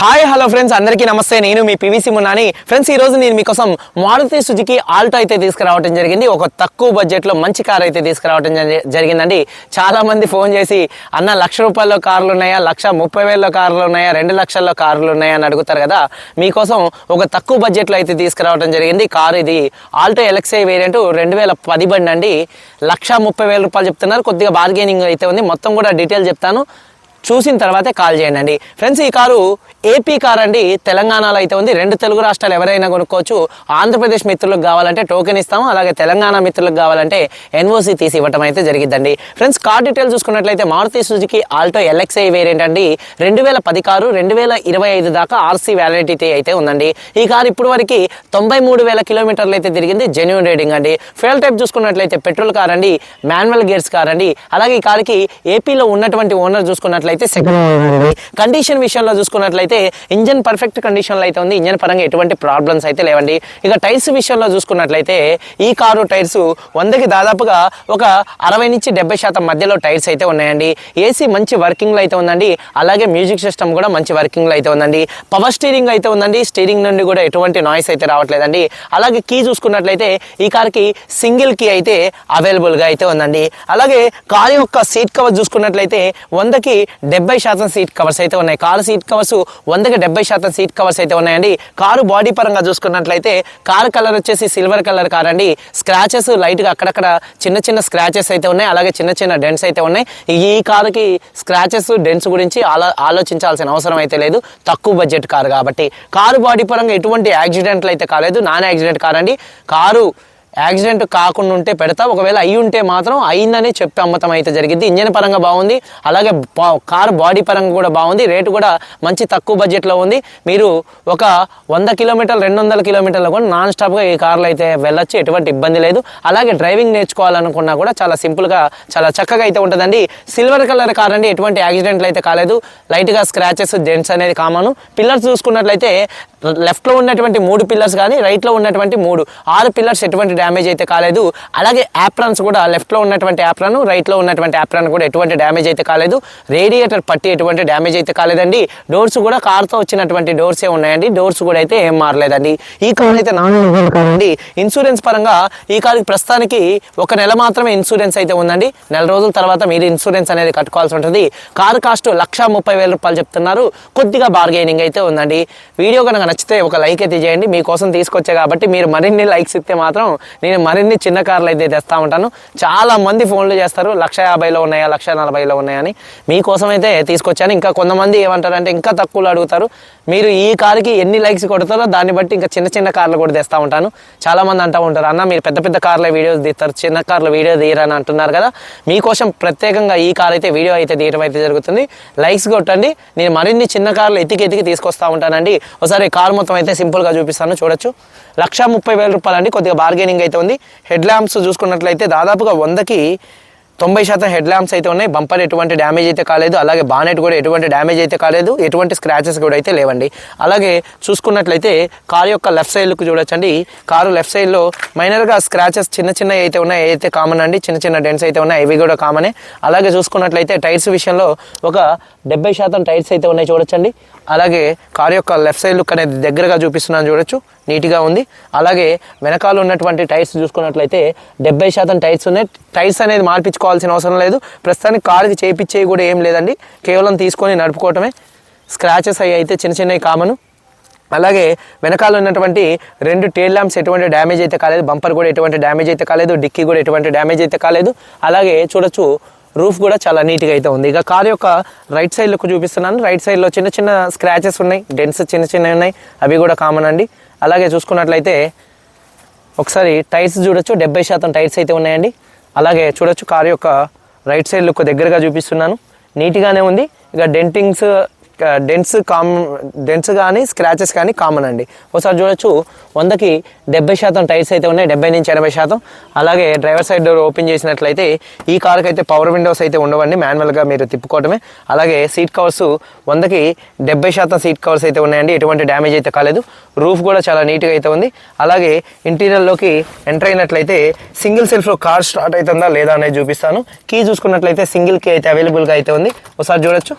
Hi hello friends అందరికీ నమస్తే. నేను మీ పివిసి మున్నాని ఫ్రెండ్స్ ఈ రోజు నేను మీకోసం మారుతి సుజుకి ఆల్టో అయితే తీసుకురావడం జరిగింది. ఒక తక్కువ బడ్జెట్లో మంచి కార్ అయితే తీసుకురావడం జరిగిందండి. చాలామంది ఫోన్ చేసి అన్న లక్ష రూపాయల్లో కార్లు ఉన్నాయా? లక్ష ముప్పై వేల కార్లు ఉన్నాయా? రెండు లక్షల్లో కార్లు ఉన్నాయా? అని అడుగుతారు కదా. మీకోసం ఒక తక్కువ బడ్జెట్లో అయితే తీసుకురావడం జరిగింది. కార్ ఇది ఆల్టో ఎలక్సై వేరియంట్ రెండు వేల పది బండి అండి. లక్ష ముప్పై వేల రూపాయలు చెప్తున్నారు. కొద్దిగా బార్గెనింగ్ అయితే ఉంది. మొత్తం కూడా డీటెయిల్ చెప్తాను. చూసిన తర్వాతే కాల్ చేయండి ఫ్రెండ్స్ ఈ కారు ఏపీ కార్ అండి. తెలంగాణలో అయితే ఉంది. రెండు తెలుగు రాష్ట్రాలు ఎవరైనా కొనుక్కోవచ్చు. ఆంధ్రప్రదేశ్ మిత్రులకు కావాలంటే టోకెన్ ఇస్తాము. అలాగే తెలంగాణ మిత్రులకు కావాలంటే ఎన్ఓసి తీసి ఇవ్వటం అయితే జరిగిద్దండి. ఫ్రెండ్స్ కార్ డీటెయిల్ చూసుకున్నట్లయితే Maruti Suzuki Alto LXI variant అండి. రెండు వేల పది కారు రెండు వేల ఇరవై ఐదు దాకా ఆర్సీ వ్యాలిడిటీ అయితే ఉందండి. ఈ కారు ఇప్పుడు వరకు తొంభై మూడు వేల కిలోమీటర్లు అయితే తిరిగింది. జెన్యున్ రేటింగ్ అండి. ఫ్యూల్ టైప్ చూసుకున్నట్లయితే పెట్రోల్ కార్ అండి. మాన్యువల్ గేర్స్ కార్ అండి. అలాగే ఈ కారుకి ఏపీలో ఉన్నటువంటి ఓనర్ చూసుకున్నట్లయితే సెకండ్ కండిషన్ విషయంలో చూసుకున్నట్లయితే ఇంజన్ పర్ఫెక్ట్ కండిషన్లో అయితే ఉంది. ఇంజన్ పరంగా ఎటువంటి ప్రాబ్లమ్స్ అయితే లేవండి. ఇక టైర్స్ విషయంలో చూసుకున్నట్లయితే ఈ కారు టైర్స్ వందకి దాదాపుగా ఒక అరవై నుంచి డెబ్బై శాతం మధ్యలో టైర్స్ అయితే ఉన్నాయండి. ఏసీ మంచి వర్కింగ్లో అయితే ఉందండి. అలాగే మ్యూజిక్ సిస్టమ్ కూడా మంచి వర్కింగ్లో అయితే ఉందండి. పవర్ స్టీరింగ్ అయితే ఉందండి. స్టీరింగ్ నుండి కూడా ఎటువంటి నాయిస్ అయితే రావట్లేదండి. అలాగే కీ చూసుకున్నట్లయితే ఈ కార్కి సింగిల్ కీ అయితే అవైలబుల్గా అయితే ఉందండి. అలాగే కారు యొక్క సీట్ కవర్ చూసుకున్నట్లయితే వందకి డెబ్బై శాతం సీట్ కవర్స్ అయితే ఉన్నాయి. కారు సీట్ కవర్స్ వందకి డెబ్బై శాతం సీట్ కవర్స్ అయితే ఉన్నాయండి. కారు బాడీ పరంగా చూసుకున్నట్లయితే కారు కలర్ వచ్చేసి సిల్వర్ కలర్ కార్ అండి స్క్రాచెస్ లైట్గా అక్కడక్కడ చిన్న చిన్న స్క్రాచెస్ అయితే ఉన్నాయి. అలాగే చిన్న చిన్న డెంట్స్ అయితే ఉన్నాయి. ఈ కారుకి స్క్రాచెస్ డెంట్స్ గురించి ఆలో ఆలోచించాల్సిన అవసరం అయితే లేదు. తక్కువ బడ్జెట్ కారు కాబట్టి. కారు బాడీ పరంగా ఎటువంటి యాక్సిడెంట్లు అయితే కాలేదు. నాన్ యాక్సిడెంట్ కార్ అండి కారు యాక్సిడెంట్ కాకుండా ఉంటే పెడతా. ఒకవేళ అయి ఉంటే మాత్రం అయిందని చెప్పి అమ్మతం అయితే జరిగింది. ఇంజన్ పరంగా బాగుంది. అలాగే బా- కారు బాడీ పరంగా కూడా బాగుంది. రేటు కూడా మంచి తక్కువ బడ్జెట్లో ఉంది. మీరు ఒక వంద కిలోమీటర్లు రెండు వందల కిలోమీటర్లు కూడా నాన్ స్టాప్గా ఈ కార్లో అయితే వెళ్ళొచ్చు. ఎటువంటి ఇబ్బంది లేదు. అలాగే డ్రైవింగ్ నేర్చుకోవాలనుకున్నా కూడా చాలా సింపుల్గా చాలా చక్కగా అయితే ఉంటుందండి. సిల్వర్ కలర్ కార్ అండి. ఎటువంటి యాక్సిడెంట్లు అయితే కాలేదు. లైట్గా స్క్రాచెస్ డెంట్స్ అనేది కామను. పిల్లర్స్ చూసుకున్నట్లయితే లెఫ్ట్లో ఉన్నటువంటి మూడు పిల్లర్స్ కానీ రైట్లో ఉన్నటువంటి మూడు. ఆరు పిల్లర్స్ ఎటువంటి డ్యామేజ్ అయితే కాలేదు. అలాగే యాప్రాన్స్ కూడా లెఫ్ట్లో ఉన్నటువంటి యాప్రాన్ రైట్లో ఉన్నటువంటి యాప్రాన్ కూడా ఎటువంటి డ్యామేజ్ అయితే కాలేదు. రేడియేటర్ పట్టి ఎటువంటి డ్యామేజ్ అయితే కాలేదండి. డోర్స్ కూడా కార్తో వచ్చినటువంటి డోర్సే ఉన్నాయండి. డోర్స్ కూడా అయితే ఏం మారలేదండి. ఈ కార్ అయితే నాన్ కార్ అండి ఇన్సూరెన్స్ పరంగా ఈ కార్కి ప్రస్తుతానికి ఒక నెల మాత్రమే ఇన్సూరెన్స్ అయితే ఉందండి. నెల రోజుల తర్వాత మీరు ఇన్సూరెన్స్ అనేది కట్టుకోవాల్సి ఉంటుంది. కారు కాస్ట్ లక్ష ముప్పై వేల రూపాయలు చెప్తున్నారు. కొద్దిగా బార్గెనింగ్ అయితే ఉందండి. వీడియో కనుక నచ్చితే ఒక లైక్ అయితే చేయండి. మీకోసం తీసుకొచ్చే కాబట్టి మీరు మరిన్ని లైక్స్ ఇస్తే మాత్రం నేను మరిన్ని చిన్న కార్లు అయితే తెస్తా ఉంటాను. చాలా మంది ఫోన్లు చేస్తారు లక్ష యాభైలో ఉన్నాయా లక్ష నలభైలో ఉన్నాయని మీకోసం అయితే తీసుకొచ్చాను. ఇంకా కొంతమంది ఏమంటారంటే ఇంకా తక్కువలో అడుగుతారు. మీరు ఈ కార్కి ఎన్ని లైక్స్ కొడతారో దాన్ని బట్టి ఇంకా చిన్న చిన్న కార్లు కూడా తెస్తా ఉంటాను. చాలామంది అంటూ ఉంటారు అన్న మీరు పెద్ద పెద్ద కార్ల వీడియోస్ తీస్తారు చిన్న కార్ల వీడియో తీయరని అంటున్నారు కదా. మీకోసం ప్రత్యేకంగా ఈ కార్ అయితే వీడియో అయితే తీయడం అయితే జరుగుతుంది. లైక్స్ కొట్టండి. నేను మరిన్ని చిన్న కార్లు ఎతికి ఎతికి తీసుకొస్తా ఉంటానండి. ఒకసారి కార్ మొత్తం అయితే సింపుల్గా చూపిస్తాను చూడొచ్చు. లక్ష ముప్పై వేల రూపాయలు అండి కొద్దిగా బార్గెనింగ్ అయితే ఉంది. హెడ్ ల్యాంప్స్ చూసుకున్నట్లయితే దాదాపుగా వందకి తొంభై శాతం హెడ్ ల్యాంప్స్ అయితే ఉన్నాయి. బంపర్ ఎటువంటి డ్యామేజ్ అయితే కాలేదు. అలాగే బానెట్ కూడా ఎటువంటి డ్యామేజ్ అయితే కాలేదు. ఎటువంటి స్క్రాచెస్ కూడా అయితే లేవండి. అలాగే చూసుకున్నట్లయితే కారు యొక్క లెఫ్ట్ సైడ్కి చూడొచ్చండి. కారు లెఫ్ట్ సైడ్లో మైనర్గా స్క్రాచెస్ చిన్న చిన్నవి అయితే ఉన్నాయి. అయితే కామన్ అండి చిన్న చిన్న డెంట్స్ అయితే ఉన్నాయి. ఇవి కూడా కామనే అలాగే చూసుకున్నట్లయితే టైర్స్ విషయంలో ఒక డెబ్బై శాతం టైర్స్ అయితే ఉన్నాయి చూడొచ్చండి. అలాగే కారు యొక్క లెఫ్ట్ సైడ్ లుక్ అనేది దగ్గరగా చూపిస్తున్నాను చూడొచ్చు. నీట్గా ఉంది. అలాగే వెనకాల ఉన్నటువంటి టైర్స్ చూసుకున్నట్లయితే డెబ్బై శాతం టైర్స్ ఉన్నాయి. టైర్స్ అనేది తీసుకోవాల్సిన అవసరం లేదు. ప్రస్తుతానికి కారుకి చేపించేవి కూడా ఏం లేదండి. కేవలం తీసుకొని నడుపుకోవటమే. స్క్రాచెస్ అవి అయితే చిన్న చిన్నవి కామను. అలాగే వెనకాల ఉన్నటువంటి రెండు టేల్ ల్యాంప్స్ ఎటువంటి డ్యామేజ్ అయితే కాలేదు. బంపర్ కూడా ఎటువంటి డ్యామేజ్ అయితే కాలేదు. డిక్కీ కూడా ఎటువంటి డ్యామేజ్ అయితే కాలేదు. అలాగే చూడొచ్చు రూఫ్ కూడా చాలా నీట్గా అయితే ఉంది. ఇక కార్ యొక్క రైట్ సైడ్లోకి చూపిస్తున్నాను. రైట్ సైడ్లో చిన్న చిన్న స్క్రాచెస్ ఉన్నాయి. డెన్స్ చిన్న చిన్నవి ఉన్నాయి. అవి కూడా కామన్ అండి. అలాగే చూసుకున్నట్లయితే ఒకసారి టైర్స్ చూడొచ్చు. డెబ్బై శాతం టైర్స్ అయితే ఉన్నాయండి. అలాగే చూడొచ్చు కార్ యొక్క రైట్ సైడ్ లుక్ దగ్గరగా చూపిస్తున్నాను. నీట్గానే ఉంది. ఇక డెంటింగ్స్ డెన్స్ కామ్ డెన్స్ కానీ స్క్రాచెస్ కానీ కామన్ అండి. ఒకసారి చూడొచ్చు వందకి డెబ్బై శాతం టైర్స్ అయితే ఉన్నాయి డెబ్బై నుంచి ఎనభై శాతం. అలాగే డ్రైవర్ సైడ్ డోర్ ఓపెన్ చేసినట్లయితే ఈ కార్కి అయితే పవర్ విండోస్ అయితే ఉండవండి మాన్యువల్గా మీరు తిప్పుకోవటమే. అలాగే సీట్ కవర్స్ వందకి డెబ్బై శాతం సీట్ కవర్స్ అయితే ఉన్నాయండి ఎటువంటి డ్యామేజ్ అయితే కాలేదు. రూఫ్ కూడా చాలా నీట్గా అయితే ఉంది. అలాగే ఇంటీరియర్లోకి ఎంటర్ అయినట్లయితే సింగిల్ సెల్ఫ్లో కార్ స్టార్ట్ అవుతుందా లేదా అనేది చూపిస్తాను. కీ చూసుకున్నట్లయితే సింగిల్ కీ అయితే అవైలబుల్గా అయితే ఉంది. ఒకసారి చూడొచ్చు.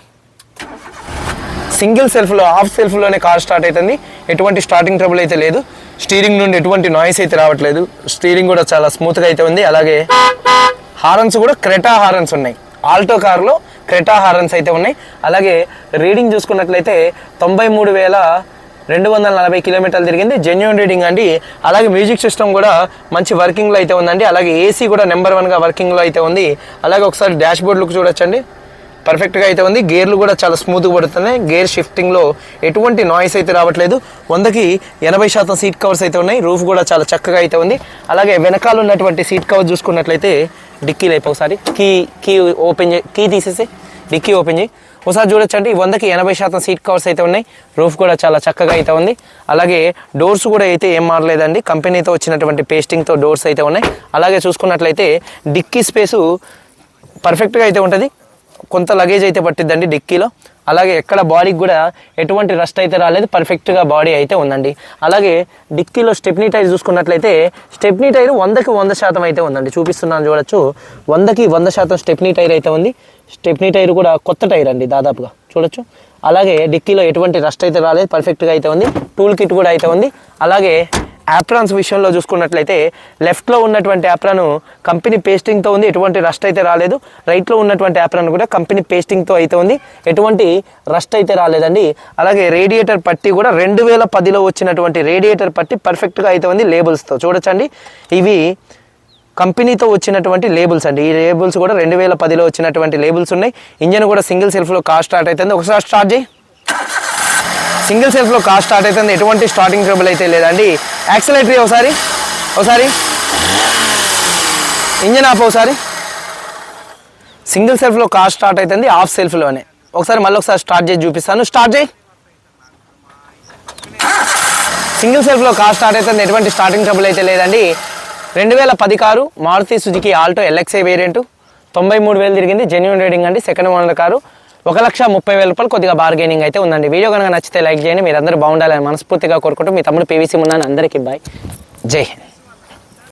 సింగిల్ సెల్ఫ్లో హాఫ్ సెల్ఫ్లోనే కార్ స్టార్ట్ అవుతుంది ఎటువంటి స్టార్టింగ్ ట్రబుల్ అయితే లేదు. స్టీరింగ్ నుండి ఎటువంటి నాయిస్ అయితే రావట్లేదు. స్టీరింగ్ కూడా చాలా స్మూత్గా అయితే ఉంది. అలాగే హారన్స్ కూడా క్రెటా హారన్స్ ఉన్నాయి. ఆల్టో కార్లో క్రెటా హారన్స్ అయితే ఉన్నాయి. అలాగే రీడింగ్ చూసుకున్నట్లయితే తొంభై మూడు వేల రెండు వందల నలభై కిలోమీటర్లు తిరిగింది. జెన్యున్ రీడింగ్ అండి. అలాగే మ్యూజిక్ సిస్టమ్ కూడా మంచి వర్కింగ్లో అయితే ఉందండి. అలాగే ఏసీ కూడా నెంబర్ వన్గా వర్కింగ్లో అయితే ఉంది. అలాగే ఒకసారి డాష్ బోర్డ్ లుక్ చూడొచ్చండి. పర్ఫెక్ట్గా అయితే ఉంది. గేర్లు కూడా చాలా స్మూత్గా పడుతున్నాయి. గేర్ షిఫ్టింగ్లో ఎటువంటి నాయిస్ అయితే రావట్లేదు. వందకి ఎనభై శాతం సీట్ కవర్స్ అయితే ఉన్నాయి. రూఫ్ కూడా చాలా చక్కగా అయితే ఉంది. అలాగే వెనకాల ఉన్నటువంటి సీట్ కవర్ చూసుకున్నట్లయితే డిక్కీ లేపు ఒకసారి. కీ కీ ఓపెన్ చేయి. కీ తీసేసి డిక్కీ ఓపెన్ చేయి. ఒకసారి చూడొచ్చండి. వందకి ఎనభై శాతం సీట్ కవర్స్ అయితే ఉన్నాయి. రూఫ్ కూడా చాలా చక్కగా అయితే ఉంది. అలాగే డోర్స్ కూడా అయితే ఏం మారలేదండి. కంపెనీతో వచ్చినటువంటి పేస్టింగ్తో డోర్స్ అయితే ఉన్నాయి. అలాగే చూసుకున్నట్లయితే డిక్కీ స్పేసు పర్ఫెక్ట్గా అయితే ఉంటుంది. కొంత లగేజ్ అయితే పట్టిద్దండి డిక్కీలో. అలాగే ఎక్కడ బాడీకి కూడా ఎటువంటి రస్ట్ అయితే రాలేదు పర్ఫెక్ట్గా బాడీ అయితే ఉందండి. అలాగే డిక్కీలో స్టెప్నీ టైర్ చూసుకున్నట్లయితే స్టెప్నీ టైర్ వందకి వంద శాతం అయితే ఉందండి. చూపిస్తున్నాను చూడొచ్చు. వందకి వంద శాతం స్టెప్నీ టైర్ అయితే ఉంది. స్టెప్నీ టైర్ కూడా కొత్త టైర్ అండి దాదాపుగా. చూడొచ్చు. అలాగే డిక్కీలో ఎటువంటి రస్ట్ అయితే రాలేదు పర్ఫెక్ట్గా అయితే ఉంది. టూల్ కిట్ కూడా అయితే ఉంది. అలాగే యాప్రాన్స్ విషయంలో చూసుకున్నట్లయితే లెఫ్ట్లో ఉన్నటువంటి యాప్రాను కంపెనీ పేస్టింగ్తో ఉంది. ఎటువంటి రస్ట్ అయితే రాలేదు. రైట్లో ఉన్నటువంటి యాప్రాన్ కూడా కంపెనీ పేస్టింగ్తో అయితే ఉంది. ఎటువంటి రస్ట్ అయితే రాలేదండి. అలాగే రేడియేటర్ పట్టి కూడా రెండు వేల పదిలో వచ్చినటువంటి రేడియేటర్ పట్టి పర్ఫెక్ట్గా అయితే ఉంది లేబుల్స్తో చూడొచ్చండి. ఇవి కంపెనీతో వచ్చినటువంటి లేబుల్స్ అండి. ఈ లేబుల్స్ కూడా రెండు వేల పదిలో వచ్చినటువంటి లేబుల్స్ ఉన్నాయి. ఇంజన్ కూడా సింగిల్ సెల్ఫ్లో కార్ స్టార్ట్ అవుతుంది ఒకసారి స్టార్ట్ చేయి. సింగిల్ సెల్ఫ్లో కార్ స్టార్ట్ అవుతుంది. ఎటువంటి స్టార్టింగ్ ట్రబుల్ అయితే లేదండి. యాక్సిలేటరీ ఒకసారి. ఒకసారి. ఇంజన్ ఆఫ్ ఒకసారి. సింగిల్ సెల్ఫ్లో కార్ స్టార్ట్ అవుతుంది. ఆఫ్ సెల్ఫ్లోనే ఒకసారి మళ్ళీ ఒకసారి స్టార్ట్ చేసి చూపిస్తాను. స్టార్ట్ చేయి. సింగిల్ సెల్ఫ్లో కార్ స్టార్ట్ అవుతుంది. ఎటువంటి స్టార్టింగ్ ట్రబుల్ అయితే లేదండి. రెండు వేల పది car Maruti Suzuki Alto LXI variant. తొంభై మూడు వేలు తిరిగింది. జెన్యున్ రేటింగ్ అండి. Second owner car. ఒక లక్ష ముప్పై వేల రూపాయలు కొద్దిగా బార్గెనింగ్ అయితే ఉందండి. వీడియో కనుక నచ్చితే లైక్ చేయండి. మీరు అందరూ బాగుండాలని మనస్ఫూర్తిగా కోరుకుంటూ మీ తమ్ముడు పీవీసీ ఉన్నాను అందరికీ బాయ్ జై హింద్.